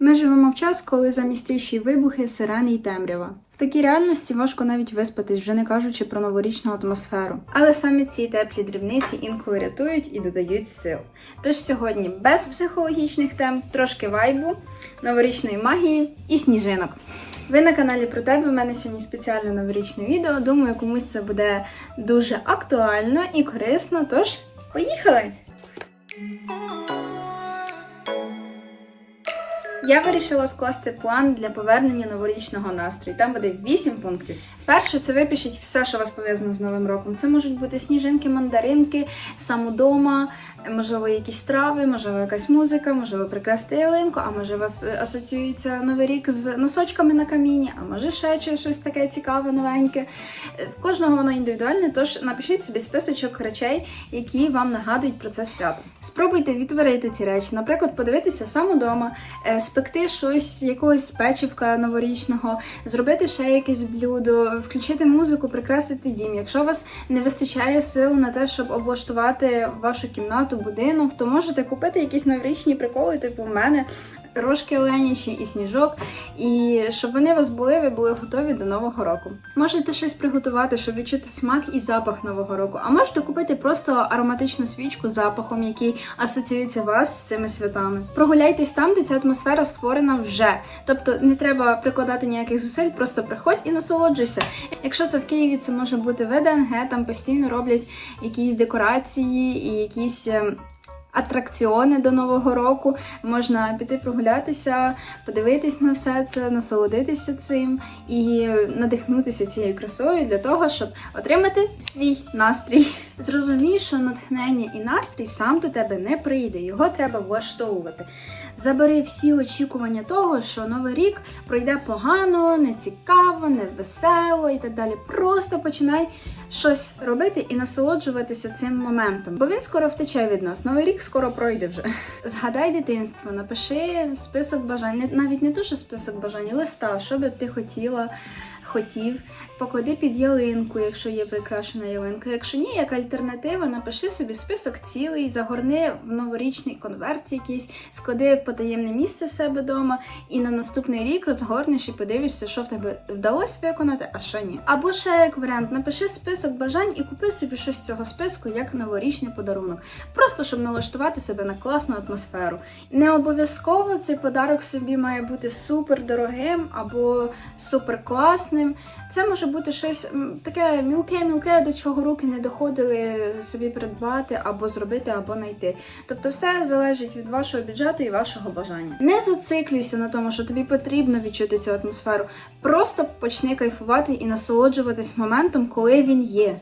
Ми живемо в час, коли замість тиші вибухи, сирени й темрява. В такій реальності важко навіть виспатись, вже не кажучи про новорічну атмосферу. Але саме ці теплі дрібниці інколи рятують і додають сил. Тож сьогодні без психологічних тем, трошки вайбу, новорічної магії і сніжинок. Ви на каналі про тебе. У мене сьогодні спеціальне новорічне відео. Думаю, комусь це буде дуже актуально і корисно. Тож, поїхали! Я вирішила скласти план для повернення новорічного настрою. Там буде 8 пунктів. Спершу це випишіть все, що вас пов'язано з Новим роком. Це можуть бути сніжинки, мандаринки, сам удома, можливо, якісь трави, можливо, якась музика, можливо, прикрасти ялинку, а може вас е, асоціюється новий рік з носочками на каміні, а може ще щось таке цікаве, новеньке. Е, В кожного воно індивідуальне, тож напишіть собі списочок речей, які вам нагадують про це свято. Спробуйте відтворити ці речі, наприклад, подивитися сам удома, е, спекти щось, якогось печивка новорічного, зробити ще якесь блюдо, включити музику, прикрасити дім. Якщо у вас не вистачає сил на те, щоб облаштувати вашу кімнату, будинок, то можете купити якісь новорічні приколи, типу в мене. Рожки Оленіші і сніжок, і щоб вони у вас були, ви були готові до нового року. Можете щось приготувати, щоб відчути смак і запах нового року. А можете купити просто ароматичну свічку з запахом, який асоціюється вас з цими святами. Прогуляйтесь там, де ця атмосфера створена вже. Тобто не треба прикладати ніяких зусиль, просто приходь і насолоджуйся. Якщо це в Києві, це може бути ВДНГ, там постійно роблять якісь декорації і якісь. Атракціони до нового року можна піти прогулятися, подивитись на все це, насолодитися цим і надихнутися цією красою для того, щоб отримати свій настрій. Зрозумій, що натхнення і настрій сам до тебе не прийде, його треба влаштовувати. Забери всі очікування того, що новий рік пройде погано, нецікаво, невесело і так далі. Просто починай щось робити і насолоджуватися цим моментом, бо він скоро втече від нас. Новий рік скоро пройде вже. Згадай дитинство, напиши список бажань, навіть не дуже список бажань, листа, що би ти хотіла. Хотів, поклади під ялинку, якщо є прикрашена ялинка. Якщо ні, як альтернатива, напиши собі список цілий, загорни в новорічний конверт якийсь, склади в потаємне місце в себе вдома, і на наступний рік розгорнеш і подивишся, що в тебе вдалося виконати, а що ні. Або ще як варіант, напиши список бажань і купи собі щось з цього списку як новорічний подарунок, просто щоб налаштувати себе на класну атмосферу. Не обов'язково цей подарок собі має бути супер дорогим або супер класним. Це може бути щось таке мілке-мілке, до чого руки не доходили собі придбати або зробити, або знайти. Тобто, все залежить від вашого бюджету і вашого бажання. Не зациклюйся на тому, що тобі потрібно відчути цю атмосферу. Просто почни кайфувати і насолоджуватись моментом, коли він є.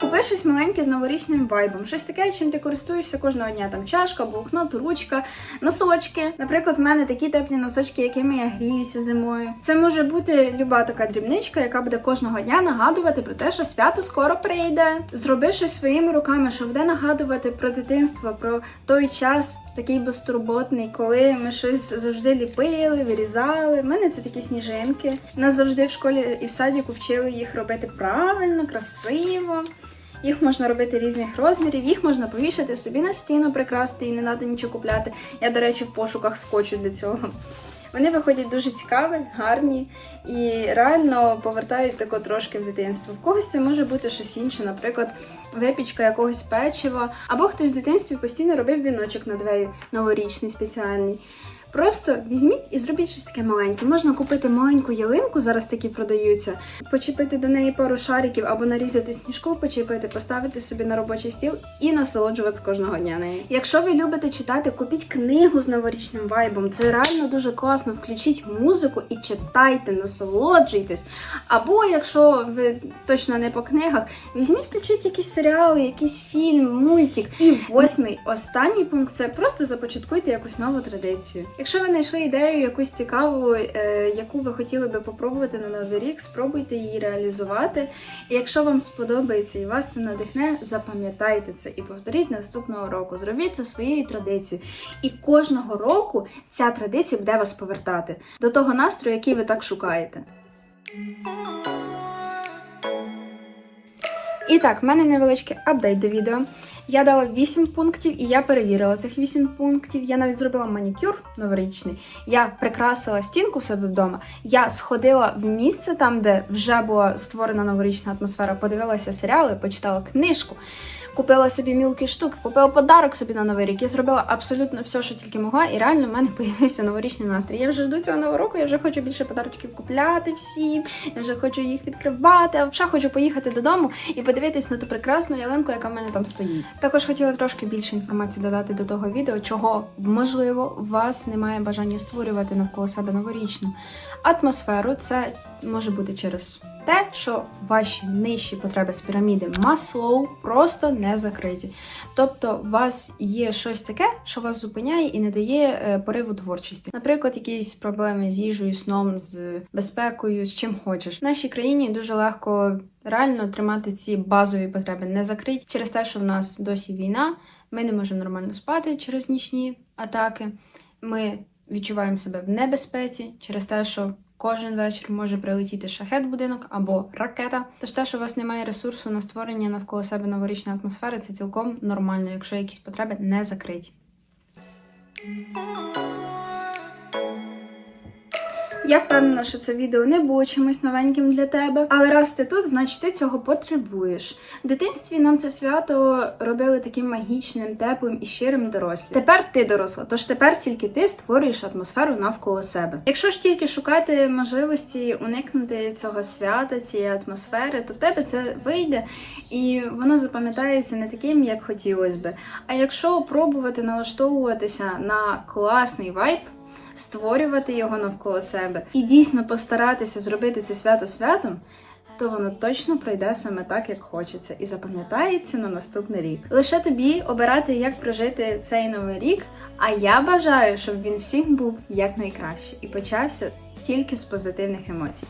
Купи щось маленьке з новорічним вайбом, щось таке, чим ти користуєшся кожного дня. Там чашка, блокнот, ручка, носочки. Наприклад, в мене такі теплі носочки, якими я гріюся зимою. Це може бути люба така дрібничка, яка буде кожного дня нагадувати про те, що свято скоро прийде. Зроби щось своїми руками, що буде нагадувати про дитинство, про той час такий безтурботний, коли ми щось завжди ліпили, вирізали. В мене це такі сніжинки. Нас завжди в школі і в садіку вчили їх робити правильно, красиво. Їх можна робити різних розмірів, їх можна повішати собі на стіну, прикрасти і не треба нічого купляти. Я, до речі, в пошуках скотчу для цього. Вони виходять дуже цікаві, гарні і реально повертають тако трошки в дитинство. В когось це може бути щось інше, наприклад, випічка якогось печива, або хтось в дитинстві постійно робив віночок на двері новорічний спеціальний. Просто візьміть і зробіть щось таке маленьке. Можна купити маленьку ялинку, зараз такі продаються, почепити до неї пару шариків або нарізати сніжку, почепити, поставити собі на робочий стіл і насолоджуватися кожного дня нею. Якщо ви любите читати, купіть книгу з новорічним вайбом. Це реально дуже класно. Включіть музику і читайте, насолоджуйтесь. Або якщо ви точно не по книгах, візьміть, включіть якісь серіали, якийсь фільм, мультик. І восьмий, останній пункт це просто започаткуйте якусь нову традицію. Якщо ви знайшли ідею якусь цікаву, е, яку ви хотіли би попробувати на новий рік, спробуйте її реалізувати. І якщо вам сподобається і вас це надихне, запам'ятайте це і повторіть наступного року. Зробіть це своєю традицією. І кожного року ця традиція буде вас повертати до того настрою, який ви так шукаєте. І так, в мене невеличкий апдейт до відео. Я дала 8 пунктів і я перевірила цих 8 пунктів. Я навіть зробила манікюр новорічний. Я прикрасила стінку в себе вдома. Я сходила в місце там, де вже була створена новорічна атмосфера, подивилася серіали, почитала книжку. Купила собі мілкі штуки, купила подарок собі на новий рік. Я зробила абсолютно все, що тільки могла, і реально в мене появився новорічний настрій. Я вже жду цього нового року, я вже хочу більше подарочків купляти всім, я вже хочу їх відкривати, а взагалі хочу поїхати додому і подивитись на ту прекрасну ялинку, яка в мене там стоїть. Також хотіла трошки більше інформації додати до того відео, чого можливо у вас немає бажання створювати навколо себе новорічну атмосферу. Це може бути через те, що ваші нижчі потреби з піраміди Маслоу просто не закриті. Тобто, у вас є щось таке, що вас зупиняє і не дає е, пориву творчості. Наприклад, якісь проблеми з їжею, сном, з безпекою, з чим хочеш. В нашій країні дуже легко реально тримати ці базові потреби не закриті через те, що в нас досі війна. Ми не можемо нормально спати через нічні атаки. Ми відчуваємо себе в небезпеці через те, що кожен вечір може прилетіти шахет будинок або ракета. Тож те, що у вас немає ресурсу на створення навколо себе новорічної атмосфери, це цілком нормально, якщо якісь потреби не закриті. Я впевнена, що це відео не було чимось новеньким для тебе. Але раз ти тут, значить ти цього потребуєш. В дитинстві нам це свято робили таким магічним, теплим і щирим дорослі. Тепер ти доросла, тож тепер тільки ти створюєш атмосферу навколо себе. Якщо ж тільки шукати можливості уникнути цього свята, цієї атмосфери, то в тебе це вийде і воно запам'ятається не таким, як хотілося би. А якщо пробувати налаштовуватися на класний вайб створювати його навколо себе і дійсно постаратися зробити це свято святом, то воно точно пройде саме так, як хочеться, і запам'ятається на наступний рік. Лише тобі обирати, як прожити цей новий рік. А я бажаю, щоб він всіх був якнайкраще і почався тільки з позитивних емоцій.